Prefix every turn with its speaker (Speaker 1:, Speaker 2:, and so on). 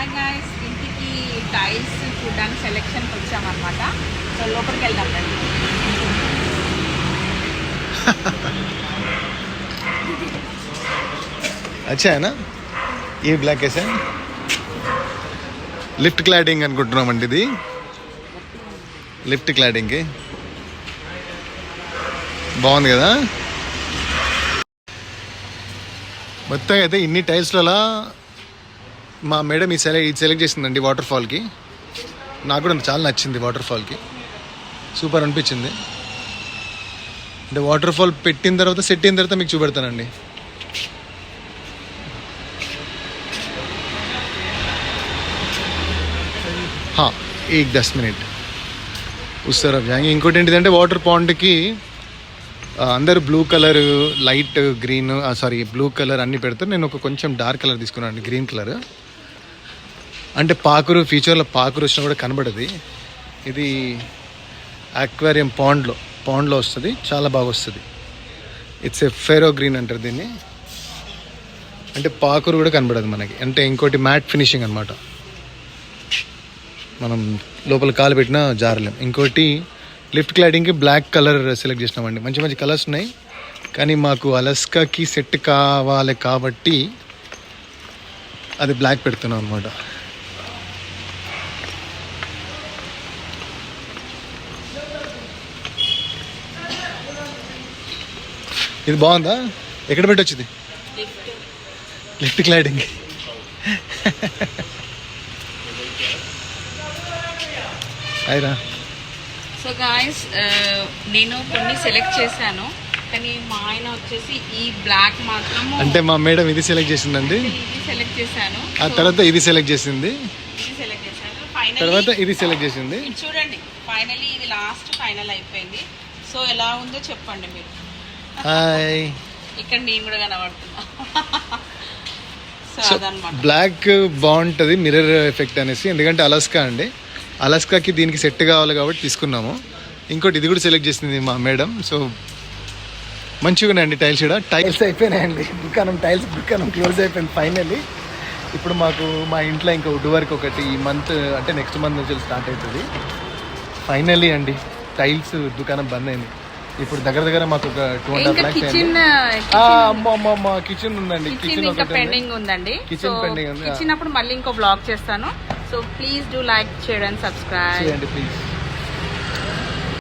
Speaker 1: Hi guys ఇంటికి tiles చూడడానికి సెలెక్షన్కి వచ్చామన్నమాట. సో లోపలికి వెళ్దాం రండి.
Speaker 2: అచ్చా ఏ బ్లాక్ వేసా లిఫ్ట్ క్లాడింగ్ అనుకుంటున్నామండి ఇది. లిఫ్ట్ క్లాడింగ్కి బాగుంది కదా? మొత్తం అయితే ఇన్ని టైల్స్లలో మా మేడం ఈ సెలెక్ట్ ఇది సెలెక్ట్ చేసిందండి వాటర్ ఫాల్కి నాకు కూడా చాలా నచ్చింది వాటర్ ఫాల్కి సూపర్ అనిపించింది. అంటే వాటర్ ఫాల్ పెట్టిన తర్వాత సెట్ అయిన తర్వాత మీకు చూపెడతానండి. ఏక్ దస్ మినిట్. ఉస్తారు అభియాన్ ఇంకోటి ఏంటిదంటే వాటర్ పాండ్కి అందరు blue colour light green sorry blue colour అన్నీ పెడతారు. నేను ఒక కొంచెం డార్క్ కలర్ తీసుకున్నాను గ్రీన్ కలర్. అంటే పాకురు ఫ్యూచర్లో పాకురు వచ్చినా కూడా కనబడది. ఇది అక్వేరియం పాండ్లో పాండ్లో వస్తుంది చాలా బాగా వస్తుంది. ఇట్స్ ఏ ఫెరో గ్రీన్ అంటారు దీన్ని. అంటే పాకురు కూడా కనబడదు మనకి. అంటే ఇంకోటి మ్యాట్ ఫినిషింగ్ అనమాట మనం లోపల కాలు పెట్టినా జారలేం. ఇంకోటి లిఫ్ట్ క్లాడింగ్కి బ్లాక్ కలర్ సెలెక్ట్ చేసినామండి. మంచి మంచి కలర్స్ ఉన్నాయి. కానీ మాకు అలస్కాకి సెట్ కావాలి కాబట్టి అది బ్లాక్ పెడుతున్నాం అనమాట ఇది బాగుందా? ఎక్కడ పెట్టొచ్చింది? లిఫ్ట్ క్లాడింగ్ అయిరా
Speaker 1: సో గాయస్ నేను కొన్ని సెలెక్ట్ చేశాను. కానీ మా ఆయన వచ్చేసి ఈ బ్లాక్ మాత్రము
Speaker 2: అంటే మా మేడం ఇది సెలెక్ట్ చేసిందండి.
Speaker 1: ఇది సెలెక్ట్ చేశాను.
Speaker 2: ఆ తర్వాత ఇది సెలెక్ట్ చేసింది.
Speaker 1: ఇది సెలెక్ట్ చేశాను. ఫైనల్
Speaker 2: తర్వాత ఇది సెలెక్ట్ చేసింది.
Speaker 1: చూడండి. ఫైనలీ ఇది లాస్ట్ ఫైనల్ అయిపోయింది. సో ఎలా ఉందో చెప్పండి మీరు.
Speaker 2: హాయ్
Speaker 1: ఇక్కడ నేను కూడా కనబడుతున్నా. సో
Speaker 2: బ్లాక్ బాగుంటుంది మిర్రర్ ఎఫెక్ట్ అనేసి. ఎందుకంటే అలస్కా అండి. అలస్కాకి దీనికి సెట్ కావాలి కాబట్టి తీసుకున్నాము. ఇంకోటి ఇది కూడా సెలెక్ట్ చేసింది మా మేడం. సో మంచిగా ఉన్నాయండి టైల్స్ కూడా. టైల్స్ అయిపోయినాయండి. దుకాణం టైల్స్ దుకాణం క్లోజ్ అయిపోయింది ఫైనల్లీ ఇప్పుడు మాకు మా ఇంట్లో ఇంకా వుడ్ వర్క్ ఒకటి ఈ మంత్ అంటే నెక్స్ట్ మంత్ నుంచి స్టార్ట్ అవుతుంది. ఫైనల్లీ అండి టైల్స్ దుకాణం బంద్ అయింది. ఇప్పుడు దగ్గర దగ్గర మాకు ఒక టూ అండ్ హాఫ్
Speaker 1: ఇంకా
Speaker 2: ల్యాక్స్
Speaker 1: కిచెన్
Speaker 2: కిచెన్ ఉందండి.
Speaker 1: కిచెన్
Speaker 2: కిచెన్
Speaker 1: ఇంకా. పెండింగ్ ఉందండి.
Speaker 2: Kitchen pending ఉంది.
Speaker 1: కిచెన్ అప్పుడు మళ్ళీ ఇంకో బ్లాగ్ చేస్తాను. So please do like and subscribe
Speaker 2: చేయండి ప్లీజ్